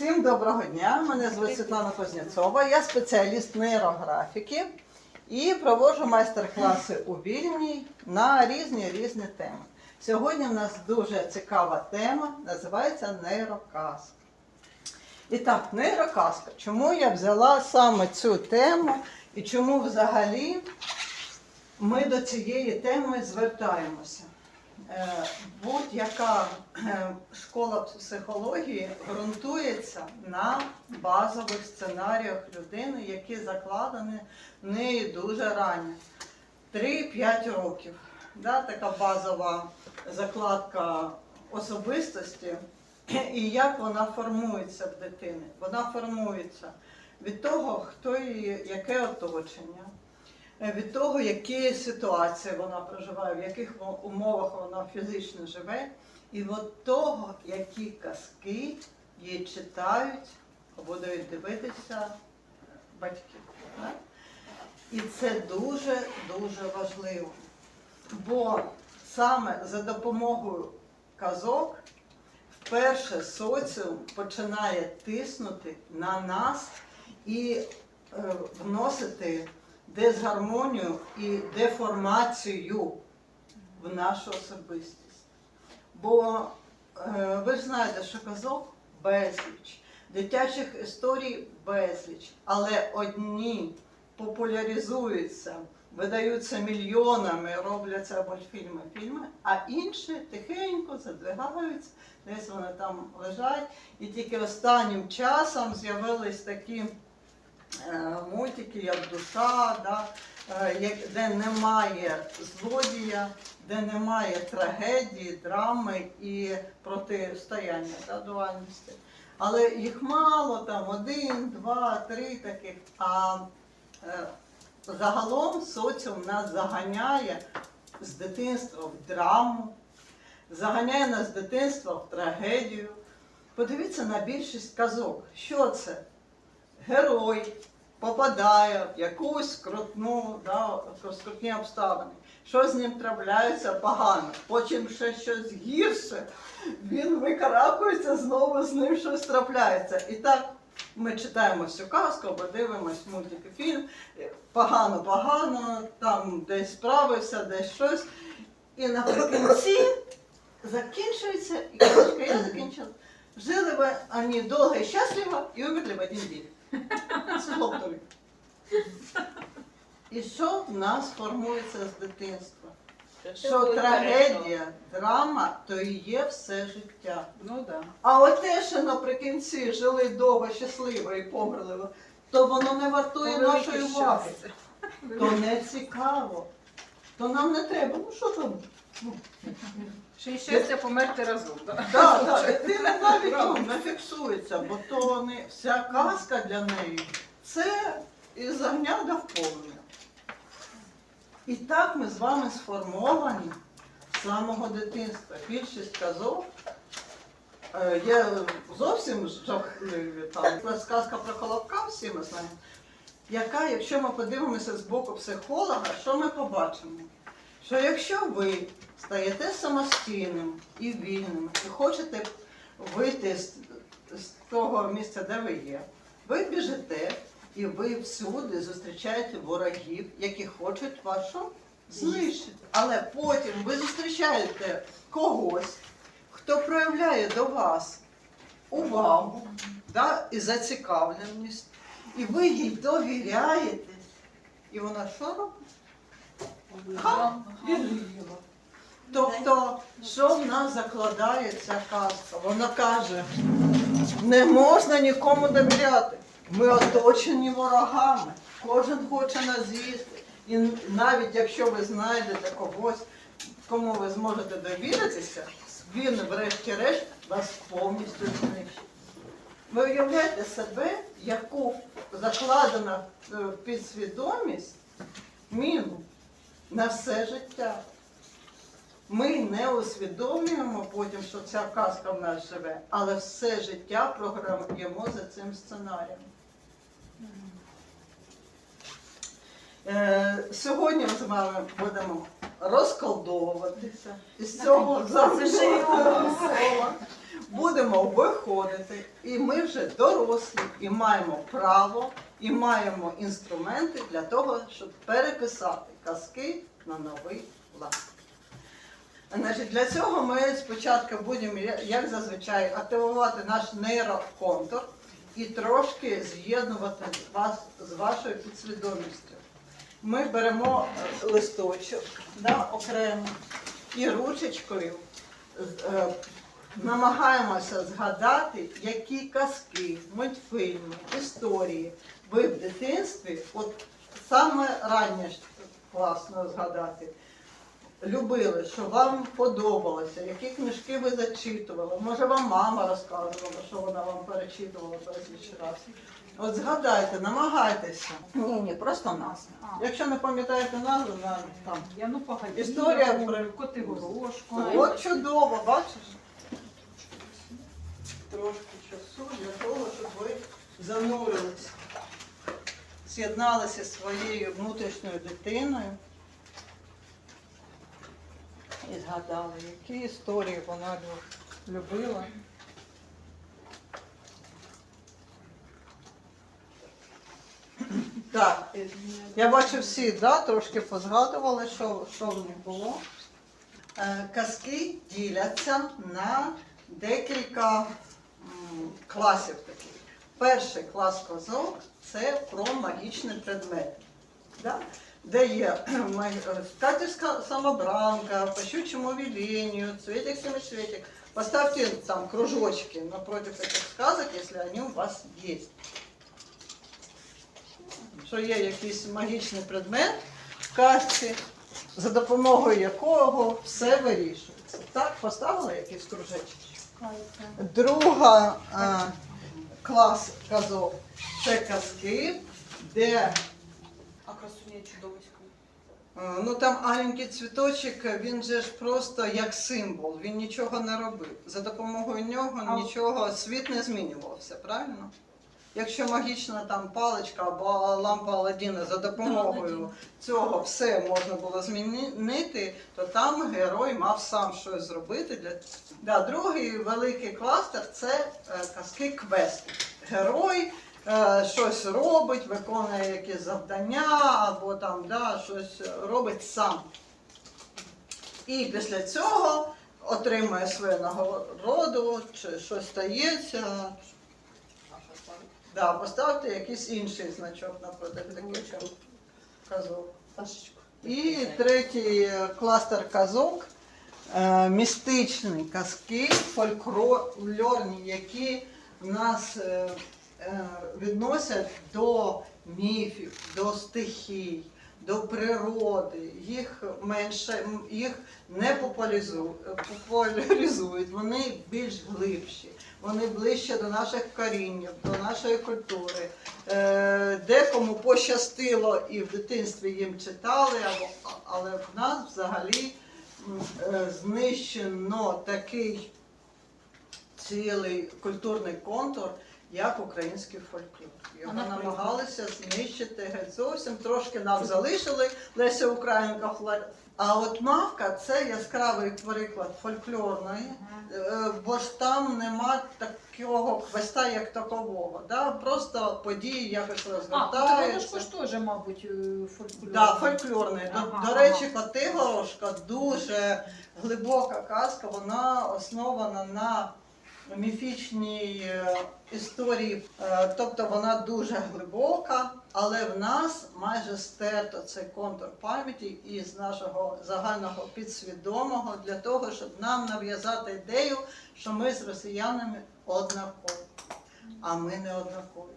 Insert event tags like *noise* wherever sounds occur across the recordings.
Всім доброго дня. Мене звуть Світлана Кузнєцова. Я спеціаліст нейрографіки і проводжу майстер-класи у Вільні на різні різні теми. Сьогодні в нас дуже цікава тема, називається нейроказка. І так, нейроказка. Чому я взяла саме цю тему і чому взагалі ми до цієї теми звертаємося? Е, Будь-яка е, школа психології ґрунтується на базових сценаріях людини, які закладені в неї дуже ранньо. 3-5 років. Да, така базова закладка особистості. І як вона формується в дитини? Вона формується від того, хто її, яке оточення, від того, які ситуації вона проживає, в яких умовах вона фізично живе, і від того, які казки їй читають, будуть дивитися батьки. так? І це дуже-дуже важливо. Бо саме за допомогою казок вперше соціум починає тиснути на нас і е, вносити дисгармонію і деформацію в нашу особистість. Бо е, ви ж знаєте, що казок безліч, дитячих історій безліч, але одні популяризуються, видаються мільйонами, робляться мультфільми, фільми, а інші тихенько задвигаються, десь вони там лежать. І тільки останнім часом з'явились такі е, мультики, як душа, да, е, де немає злодія, де немає трагедії, драми і протистояння да, дуальності. Але їх мало, там один, два, три таких. А е, загалом соціум нас заганяє з дитинства в драму, заганяє нас з дитинства в трагедію. Подивіться на більшість казок. Що це? Герой попадає в якусь скрутну, да, скрутні обставини. Що з ним трапляється погано, потім ще щось гірше, він викарабкується, знову з ним щось трапляється. І так ми читаємо всю казку або дивимось мультики фільм, погано, погано, там десь справився, десь щось. І наприкінці закінчується, і казочка я закінчила. Жили ви вони довго і щасливо і умерли в один день. З хлопцями. І що в нас формується з дитинства? Що трагедія, драма то і є все життя. Ну да. А от те, що наприкінці жили довго, щасливо і померли, то воно не вартує Велике нашої уваги. щастя. То не цікаво. То нам не треба. Ну що там? Ще й щастя померти разом. Да? Так, так, дитина навіть ну, не фіксується, бо то не вся казка для неї це із загня до вповнення. І так ми з вами сформовані з самого дитинства. Більшість казок е, є зовсім жахливі. Там сказка про Колобка, всі ми знаємо. Яка, якщо ми подивимося з боку психолога, що ми побачимо? Що якщо ви стаєте самостійним і вільним і хочете вийти з, з того місця, де ви є, ви біжите і ви всюди зустрічаєте ворогів, які хочуть вашу знищити. Але потім ви зустрічаєте когось, хто проявляє до вас увагу да, і зацікавленість, і ви їй довіряєте. І вона що робить? Ха, і. Тобто, що в нас закладає ця казка? Вона каже, не можна нікому довіряти. Ми оточені ворогами. Кожен хоче нас з'їсти. І навіть якщо ви знайдете когось, кому ви зможете довіритися, він, врешті-решт, вас повністю знищить. Ви уявляєте себе, яку закладена е, в підсвідомість міну на все життя. Ми не усвідомлюємо потім, що ця казка в нас живе, але все життя програмуємо за цим сценарієм. Е, сьогодні ми з вами будемо розколдовуватися із цього кола. Будемо виходити, і ми вже дорослі, і маємо право, і маємо інструменти для того, щоб переписати казки на новий лад. Значить, для цього ми спочатку будемо, як зазвичай, активувати наш нейроконтур і трошки з'єднувати вас з вашою підсвідомістю. Ми беремо листочок да, окремо і ручечкою е, намагаємося згадати, які казки, мультфільми, історії ви в дитинстві, от саме раннє класно згадати, любили, що вам подобалося, які книжки ви зачитували. Може, вам мама розказувала, що вона вам перечитувала безліч разів. От згадайте, намагайтеся. Ні, ні, просто назву. А. Якщо не пам'ятаєте назву, на- там. Я ну погоди. Історія Я про- помню, коти горошку. От чудово, бачиш? Трошки часу для того, щоб ви занурилися, з'єдналися зі своєю внутрішньою дитиною і згадали, які історії вона любила. *clears throat* Так, я бачу всі, да, трошки позгадували, що, що в них було. Е, Казки діляться на декілька класів таких. Перший клас казок це про магічні предмети. Да? Де є *clears throat* скатерська самобранка, по щучому велению, цветик семицветик. Поставьте там кружочки напротив этих сказок, если они у вас есть. Що є якийсь магічний предмет в казці, за допомогою якого все вирішується. Так, поставили якийсь кружечок. Друга е, клас казок це казки, де А красуня чудовисько. е, ну там аленький цвіточок, він же ж просто як символ, він нічого не робив. За допомогою нього А- нічого, світ не змінювався, правильно? Якщо магічна там паличка або лампа Аладдіна за допомогою цього все можна було змінити, то там герой мав сам щось зробити для да, другий великий кластер це е, казки квести. Герой е, щось робить, виконує якісь завдання або там да, щось робить сам. І після цього отримує свою нагороду, чи щось стається. Да, поставте якийсь інший значок напроти таких казок. І третій кластер казок е, містичні казки, фольклорні, які нас е, е, відносять до міфів, до стихій, до природи. Їх менше, їх не популяризу- популяризують, вони більш глибші. Вони ближче до наших коріннів, до нашої культури. Е, Декому пощастило і в дитинстві їм читали, але в нас взагалі е, знищено такий цілий культурний контур, як український фольклор. Його намагалися знищити геть зовсім. Трошки нам залишили Леся Українка. А от мавка це яскравий приклад фольклорної, е, бо ж там нема такого квеста, як такового. Да? Просто події якось розгортаються. Ж теж, мабуть, е, фольклор. Да, фольклорний. До, Ага, до ага. речі, Котигорошка дуже глибока казка, вона основана на міфічній е, історії, Е, тобто вона дуже глибока, але в нас майже стерто цей контур пам'яті із нашого загального підсвідомого для того, щоб нам нав'язати ідею, що ми з росіянами однакові, а ми не однакові.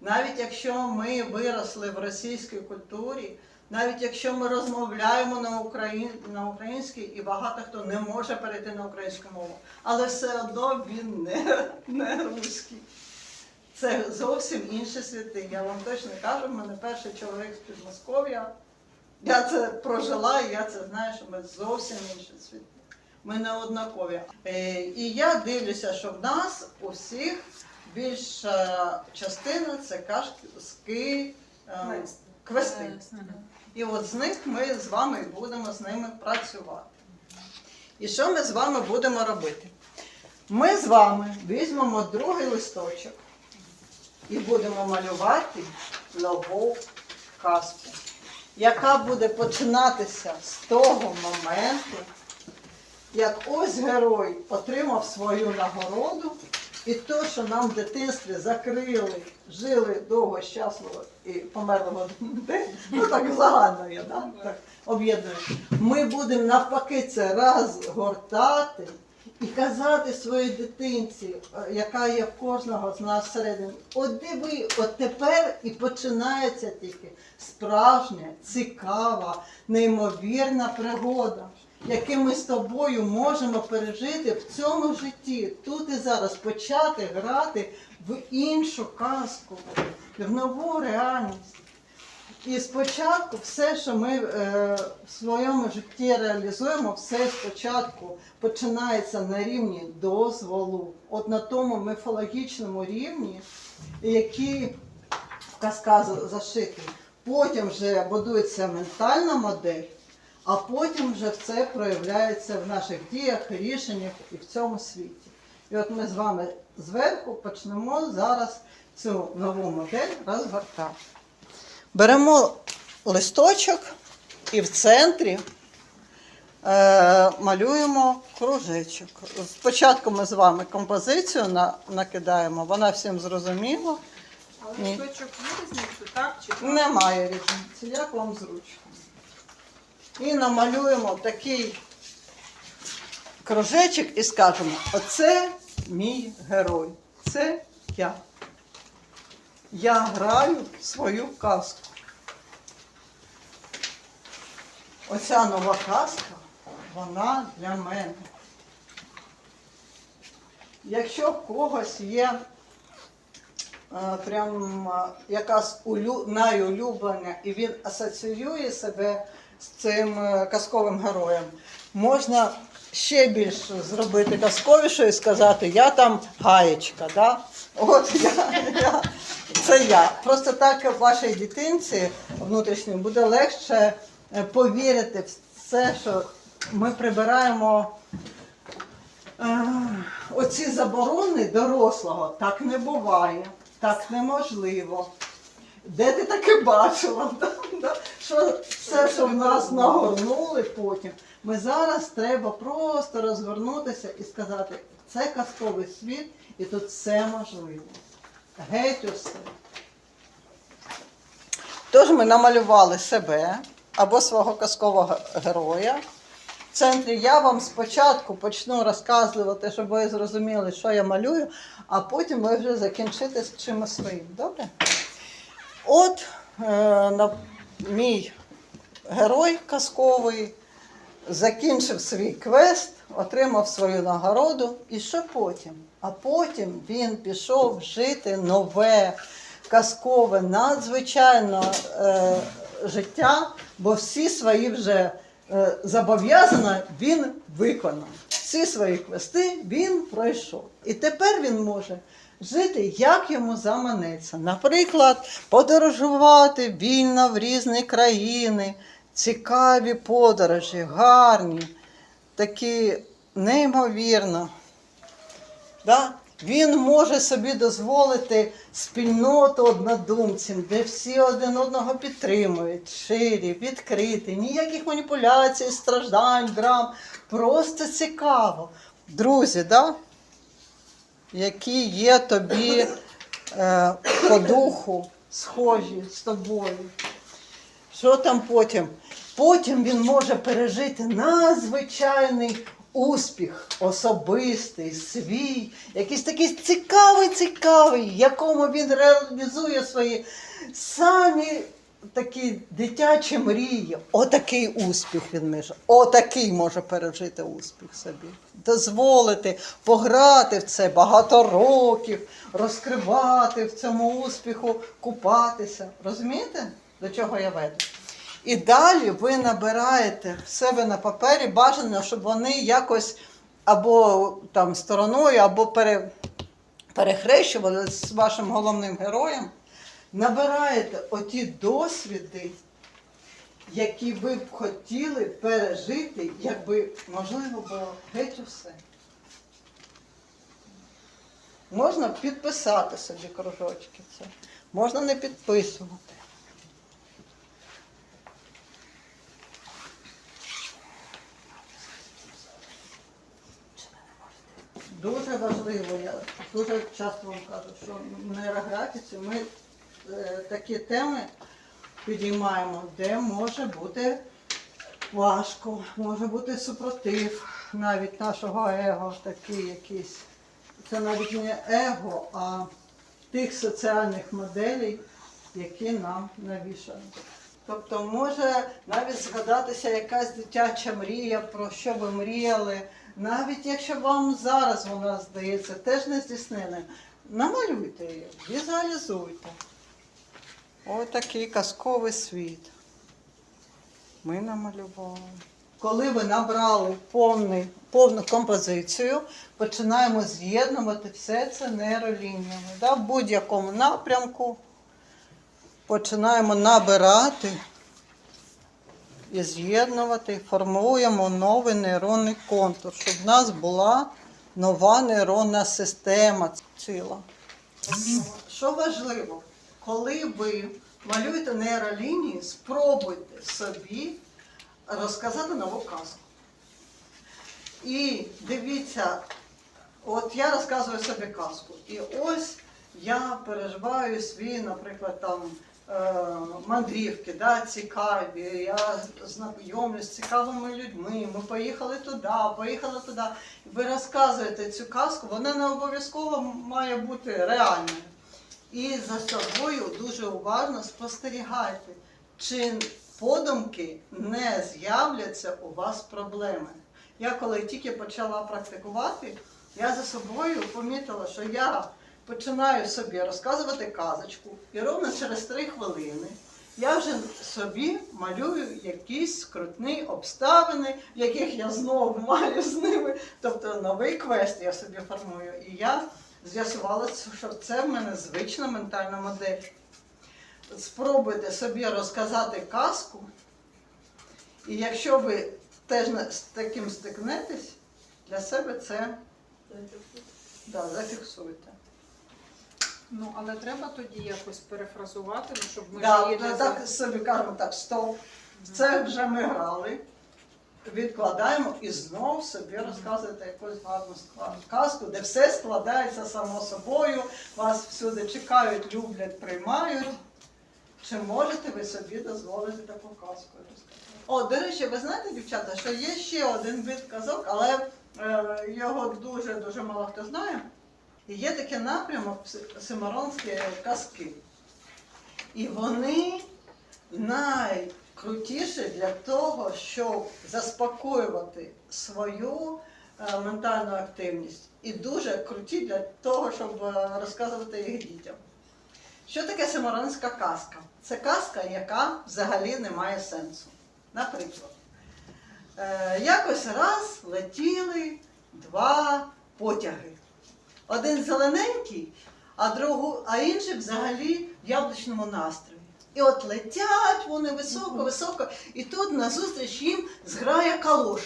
Навіть якщо ми виросли в російській культурі, навіть якщо ми розмовляємо на, Україн... на українській, і багато хто не може перейти на українську мову, але все одно він не, не руський. Це зовсім інші світи. Я вам точно кажу, в мене перший чоловік з Підмосков'я. Я це прожила, і я це знаю, що ми зовсім інші світи. Ми не однакові. Е, І я дивлюся, що в нас у всіх більша частина це казки е, квести. І от з них ми з вами будемо з ними працювати. І що ми з вами будемо робити? Ми з вами візьмемо другий листочок і будемо малювати нову казку, яка буде починатися з того моменту, як ось герой отримав свою нагороду, і то, що нам в дитинстві закрили, жили довго, щасливо і день, ну так загально я да? так, об'єдную. Ми будемо навпаки це розгортати і казати своїй дитинці, е, яка є в кожного з нас всередині, от диви, от тепер і починається тільки справжня, цікава, неймовірна пригода, яку ми з тобою можемо пережити в цьому житті, тут і зараз почати грати в іншу казку, в нову реальність. І спочатку все, що ми е, в своєму житті реалізуємо, все спочатку починається на рівні дозволу, от на тому міфологічному рівні, який казка за- зашитий. Потім вже будується ментальна модель, а потім вже все проявляється в наших діях, рішеннях і в цьому світі. І от ми з вами зверху почнемо зараз цю нову модель розгортати. Беремо листочок і в центрі е, малюємо кружечок. Спочатку ми з вами композицію на, накидаємо, вона всім зрозуміла. А листочок є різницю, так? Чи так? Немає різниці, як вам зручно. І намалюємо такий кружечок і скажемо: оце мій герой. Це я. Я граю свою казку. Оця нова казка, вона для мене. Якщо в когось є е, прям е, якась улю... найулюблена, і він асоціює себе з цим е, казковим героєм, можна ще більш зробити казковіше і сказати, я там гаєчка, да? От я, я, це я. Просто так вашій дитинці внутрішній буде легше е, повірити в все, що ми прибираємо. Е, Оці заборони дорослого так не буває, так неможливо. Де ти таке бачила? *laughs* Що все, що в нас нагорнули потім, ми зараз треба просто розгорнутися і сказати, це казковий світ, і тут все можливо. Геть усе. Тож ми намалювали себе або свого казкового героя. В центрі я вам спочатку почну розказувати, щоб ви зрозуміли, що я малюю, а потім ви вже закінчите з чимось своїм. Добре? От е, мій герой казковий закінчив свій квест, отримав свою нагороду. І що потім? А потім він пішов жити нове, казкове, надзвичайно е, життя, бо всі свої вже е, зобов'язання він виконав. Всі свої квести він пройшов. І тепер він може жити, як йому заманеться. Наприклад, подорожувати вільно в різні країни, цікаві подорожі, гарні, такі неймовірно. Да? Він може собі дозволити спільноту однодумців, де всі один одного підтримують, ширі, відкриті, ніяких маніпуляцій, страждань, драм. Просто цікаво. Друзі, да? Які є тобі е, по духу схожі з тобою. Що там потім? Потім він може пережити надзвичайний успіх, особистий, свій, якийсь такий цікавий, цікавий, якому він реалізує свої самі такі дитячі мрії. Отакий успіх він може. Отакий може пережити успіх собі. Дозволити пограти в це багато років, розкривати в цьому успіху, купатися. Розумієте, до чого я веду? І далі ви набираєте в себе на папері бажано, щоб вони якось або там стороною, або пере, перехрещували з вашим головним героєм набираєте оті досвіди, які ви б хотіли пережити, якби можливо було геть усе. Можна підписати собі кружочки це, можна не підписувати. Дуже важливо, я дуже часто вам кажу, що в нейрографіці ми такі теми підіймаємо, де може бути важко, може бути супротив навіть нашого его, такий якийсь. Це навіть не его, а тих соціальних моделей, які нам навішані. Тобто може навіть згадатися якась дитяча мрія, про що ви мріяли, навіть якщо вам зараз вона здається теж не здійсненою, намалюйте її, візуалізуйте. Ось такий казковий світ. Ми намалювали. Коли ви набрали повний, повну композицію, починаємо з'єднувати все це нейролініями. Да? В будь-якому напрямку починаємо набирати і з'єднувати, формуємо новий нейронний контур, щоб в нас була нова нейронна система ціла. Що важливо, коли ви малюєте нейролінії, спробуйте собі розказати нову казку. І дивіться, от я розказую собі казку. І ось я переживаю свої, наприклад, там е, мандрівки, да, цікаві. Я знайомлюсь з цікавими людьми. Ми поїхали туди, поїхали туди. Ви розказуєте цю казку, вона не обов'язково має бути реальною. І за собою дуже уважно спостерігайте, чи подумки не з'являться у вас проблеми. Я коли тільки почала практикувати, я за собою помітила, що я починаю собі розказувати казочку, і ровно через три хвилини я вже собі малюю якісь скрутні обставини, в яких я знову *laughs* маю з ними. Тобто новий квест я собі формую. І я з'ясувала, що це в мене звична ментальна модель. Спробуйте собі розказати казку, і якщо ви теж з таким стикнетесь, для себе це да, зафіксуйте. Ну, але треба тоді якось перефразувати, ну, щоб ми Да, ж її да, не так собі кажемо, так, стоп. Це вже ми грали. Відкладаємо і знов собі розказуєте якусь гарну казку, де все складається само собою, вас всюди чекають, люблять, приймають. Чи можете ви собі дозволити таку казку розказати? О, до речі, ви знаєте, дівчата, що є ще один вид казок, але е, його дуже-дуже мало хто знає. І є такий напрямок симаронські казки. І вони найкрутіші для того, щоб заспокоювати свою е, ментальну активність. І дуже круті для того, щоб е, розказувати їх дітям. Що таке симаронська казка? Це казка, яка взагалі не має сенсу. Наприклад, е, якось раз летіли два потяги. Один зелененький, а, другу, а інший взагалі в яблучному настрої. І от летять вони високо-високо, і тут назустріч їм зграє калош.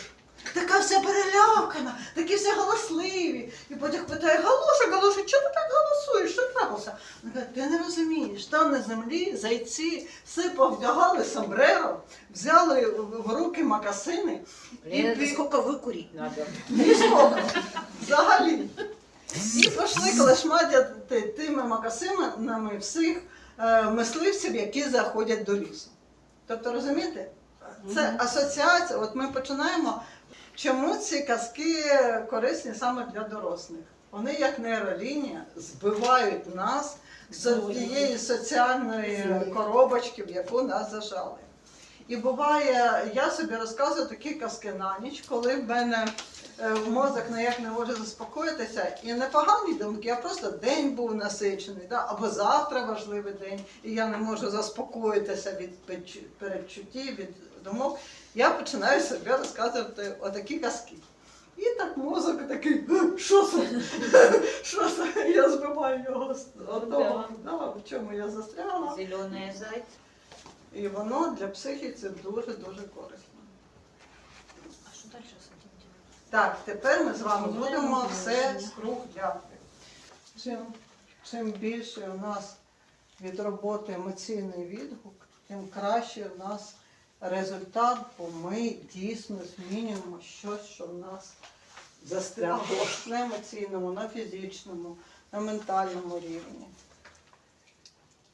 Така вся перелякана, такі всі галасливі. І потяг питає, Галоша, Галоша, чого ти так голосуєш? Що трапилося? Вона каже, ти не розумієш, там на землі зайці все повдягали сомбреро, взяли в руки макасини і Лена, пі- сколько выкурить надо? Нічого. Взагалі. І пішли калашматяти тими макасинами всіх мисливців, які заходять до лісу. Тобто, розумієте? Це асоціація. От ми починаємо. Чому ці казки корисні саме для дорослих? Вони, як нейролінія, збивають нас з тієї соціальної коробочки, в яку нас зажали. І буває, я собі розказую такі казки на ніч, коли в мене е, мозок ніяк не може заспокоїтися, і не погані думки, а просто день був насичений, да? або завтра важливий день, і я не можу заспокоїтися від передчуттів, від думок. Я починаю собі розказувати отакі казки. І так мозок такий, що це? *laughs* Що це? Я збиваю його з одного. Да, в чому я застрягла. Зеленая зайца. І воно для психіки дуже-дуже корисно. А этим делать? Так, тепер ми з вами будемо все скругляти. Чим, чим більше у нас від роботи емоційний відгук, тим краще у нас результат, бо ми дійсно змінюємо щось, що в нас застрягло на емоційному, на фізичному, на ментальному рівні.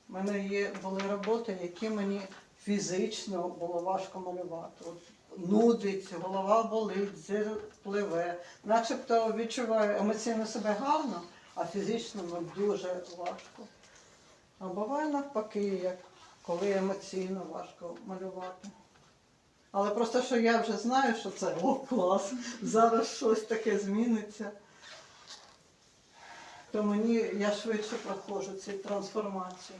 У мене є, були роботи, які мені фізично було важко малювати. От нудить, голова болить, зір пливе. Начебто відчуваю емоційно себе гарно, а фізично ну, дуже важко. А буває навпаки, як коли емоційно важко малювати. Але просто що я вже знаю, що це о, клас, зараз щось таке зміниться. То мені я швидше проходжу ці трансформації.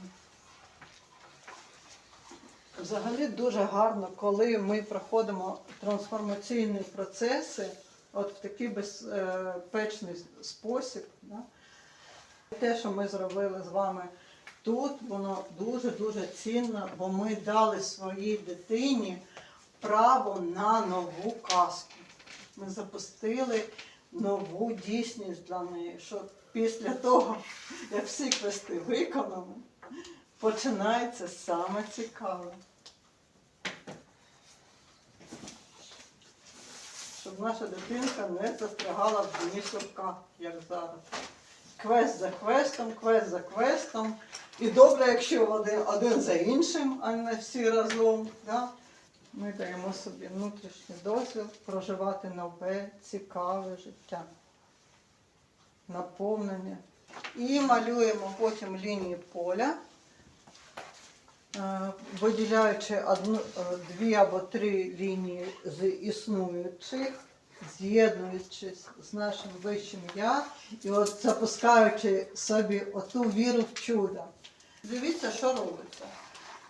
Взагалі дуже гарно, коли ми проходимо трансформаційні процеси, от в такий безпечний спосіб. Да? Те, що ми зробили з вами тут, воно дуже-дуже цінно, бо ми дали своїй дитині право на нову казку. Ми запустили нову дійсність для неї, що після того, як всі квести виконані, починається саме цікаве. Щоб наша дитинка не застрягала в дні шовка, як зараз. Квест за квестом, квест за квестом. І добре, якщо один, один за іншим, а не всі разом. Да? Ми даємо собі внутрішній дозвіл проживати нове, цікаве життя, наповнення. І малюємо потім лінії поля, е, виділяючи одну, е, дві або три лінії з існуючих, з'єднуючись з нашим вищим я, і от запускаючи собі оту віру в чудо. Дивіться, що робиться.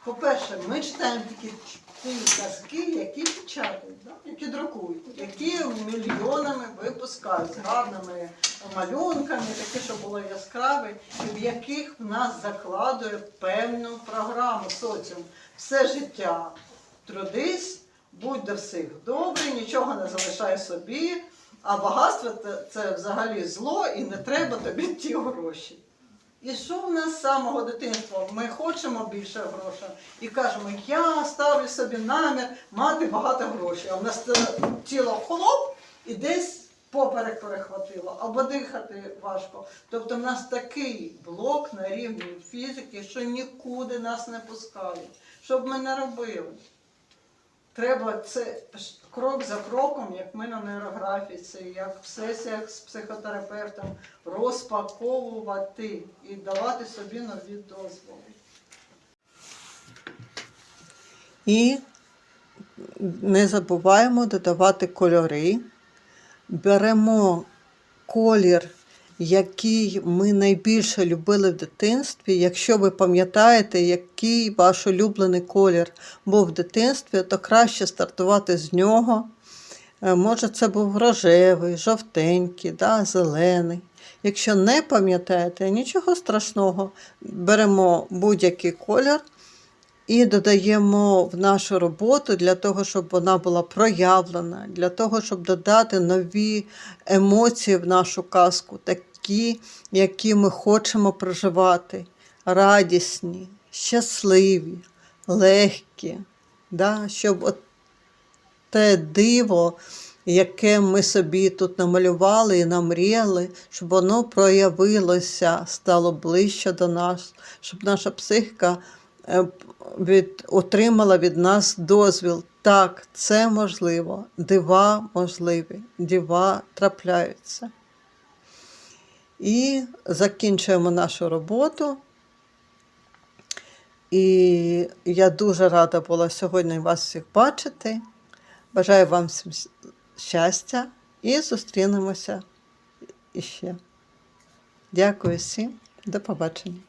По-перше, ми читаємо тільки ті казки, які печатають, да? які друкують, які мільйонами випускають з гарними малюнками, такі, що було яскраві, і в яких в нас закладує певну програму соціум. Все життя трудись, будь до всіх добрий, нічого не залишай собі, а багатство це взагалі зло і не треба тобі ті гроші. І що в нас з самого дитинства? Ми хочемо більше грошей і кажемо, я ставлю собі намір мати багато грошей. А в нас тіло хлоп і десь поперек перехватило, або дихати важко. Тобто в нас такий блок на рівні фізики, що нікуди нас не пускають. Що б ми не робили? Треба це крок за кроком, як ми на нейрографіці, як в сесіях з психотерапевтом, розпаковувати і давати собі нові дозволи. І не забуваємо додавати кольори. Беремо колір, який ми найбільше любили в дитинстві. Якщо ви пам'ятаєте, який ваш улюблений колір був в дитинстві, то краще стартувати з нього. Е, Може, це був рожевий, жовтенький, да, зелений. Якщо не пам'ятаєте, нічого страшного. Беремо будь-який колір і додаємо в нашу роботу для того, щоб вона була проявлена, для того, щоб додати нові емоції в нашу казку, такі, які ми хочемо проживати, радісні, щасливі, легкі, да? щоб от те диво, яке ми собі тут намалювали і намріяли, щоб воно проявилося, стало ближче до нас, щоб наша психіка від, отримала від нас дозвіл. Так, це можливо, дива можливі, дива трапляються. І закінчуємо нашу роботу. І я дуже рада була сьогодні вас всіх бачити. Бажаю вам всім щастя і зустрінемося іще. Дякую всім. До побачення.